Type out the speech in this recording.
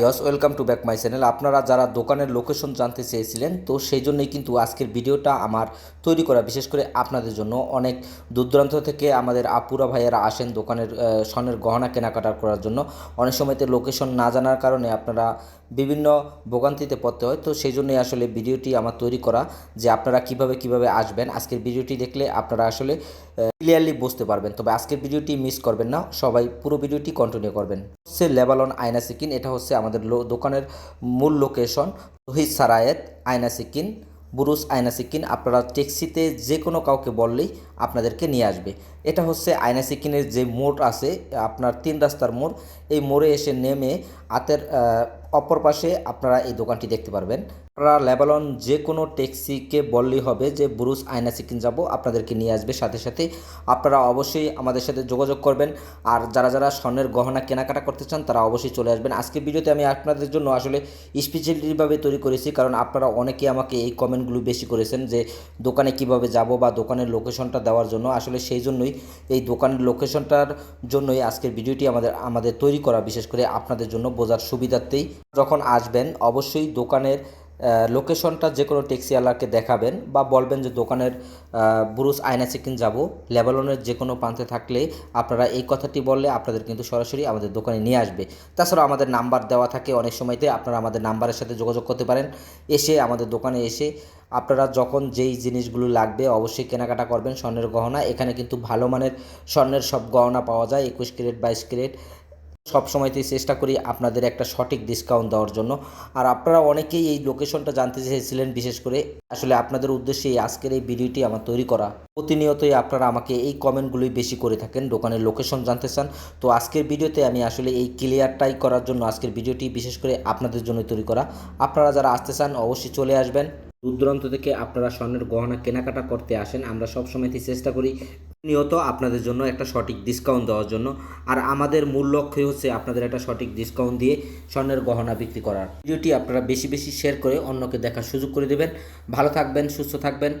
Yes welcome to back my channel আপনারা যারা দোকানের লোকেশন জানতে চেয়েছিলেন, তো সেই জন্যই কিন্তু আজকের ভিডিওটা আমার তৈরি করা। বিশেষ করে আপনাদের জন্য অনেক দূর দূরান্ত থেকে আমাদের আপুরা ভাইয়েরা আসেন দোকানের স্বর্ণের গহনা কেনাকাটা করার জন্য। অনেক সময়তে লোকেশন না জানার কারণে আপনারা বিভিন্ন ভোগান্তিতে পড়তে হয়, তো সেই জন্যই আসলে ভিডিওটি আমার তৈরি করা যে আপনারা কীভাবে কীভাবে আসবেন। আজকের ভিডিওটি দেখলে আপনারা আসলে ক্লিয়ারলি বুঝতে পারবেন, তবে আজকের ভিডিওটি মিস করবেন না, সবাই পুরো ভিডিওটি কন্টিনিউ করবেন। হচ্ছে লেবালন আয়না সিকিন, এটা হচ্ছে আমাদের দোকানের মূল লোকেশন রোহিত সারায়েত, আয়না সিকিন বুরুস আয়না সিকিন। আপনারা ট্যাক্সিতে যে কোনো কাউকে বললেই আপনাদেরকে নিয়ে আসবে। এটা হচ্ছে আয়না সিকিনের যে মোড় আছে, আপনার তিন রাস্তার মোড়। এই মোড়ে এসে নেমে হাতের অপর পাশে আপনারা এই দোকানটি দেখতে পারবেন। আপনারা লেবালন যে কোনো ট্যাক্সিকে বললেই হবে যে ব্রুস আয়না সিকিন যাব, আপনাদেরকে নিয়ে আসবে সাথে সাথে। আপনারা অবশ্যই আমাদের সাথে যোগাযোগ করবেন। আর যারা যারা স্বর্ণের গহনা কেনাকাটা করতে চান, তারা অবশ্যই চলে আসবেন। আজকের ভিডিওতে আমি আপনাদের জন্য আসলে স্পেশালিটিভাবে তৈরি করেছি, কারণ আপনারা অনেকে আমাকে এই কমেন্টগুলো বেশি করেছেন যে, দোকানে কীভাবে যাব বা দোকানের লোকেশনটা দেওয়ার জন্য? আসলে সেই জন্যই এই দোকানের লোকেশনটার জন্যই আজকের ভিডিওটি আমাদের আমাদের তৈরি করা, বিশেষ করে আপনাদের জন্য বোঝার সুবিধার্থেই যখন আসবেন, অবশ্যই দোকানের লোকেশনটা যে কোনো ট্যাক্সিওয়ালাকে দেখাবেন বা বলবেন যে দোকানের বুরুস আয়না চিকেন যাব। লেবালনের যে কোনো প্রান্তে থাকলে আপনারা এই কথাটি বললে আপনাদের কিন্তু সরাসরি আমাদের দোকানে নিয়ে আসবে। তাছাড়া আমাদের নাম্বার দেওয়া থাকে, অনেক সময়তে আপনারা আমাদের নাম্বারের সাথে যোগাযোগ করতে পারেন। এসে আমাদের দোকানে এসে আপনারা যখন যেই জিনিসগুলো লাগবে অবশ্যই কেনাকাটা করবেন স্বর্ণের গহনা। এখানে কিন্তু ভালো মানের স্বর্ণের সব গহনা পাওয়া যায়, একুশ ক্যারেট, বাইশ ক্যারেট। সব সময়তেই চেষ্টা করি আপনাদের একটা সঠিক ডিসকাউন্ট দেওয়ার জন্য। আর আপনারা অনেকেই এই লোকেশনটা জানতে চেয়েছিলেন, বিশেষ করে আসলে আপনাদের উদ্দেশ্যে এই আজকের এই ভিডিওটি আমার তৈরি করা। প্রতিনিয়তই আপনারা আমাকে এই কমেন্টগুলোই বেশি করে থাকেন, দোকানের লোকেশন জানতে চান। তো আজকের ভিডিওতে আমি আসলে এই ক্লিয়ারটাই করার জন্য আজকের ভিডিওটি বিশেষ করে আপনাদের জন্য তৈরি করা। আপনারা যারা আসতে চান, অবশ্যই চলে আসবেন। দূর দূরান্ত থেকে আপনারা স্বর্ণের গহনা কেনাকাটা করতে আসেন। আমরা সব সময়তেই চেষ্টা করি নিয়ত আপনাদের জন্য একটা সঠিক ডিসকাউন্ট দেওয়ার জন্য। আর আমাদের মূল লক্ষ্যই হচ্ছে আপনাদের একটা সঠিক ডিসকাউন্ট দিয়ে স্বর্ণের গহনা বিক্রি করার। ভিডিওটি আপনারা বেশি বেশি শেয়ার করে অন্যকে দেখার সুযোগ করে দেবেন। ভালো থাকবেন, সুস্থ থাকবেন।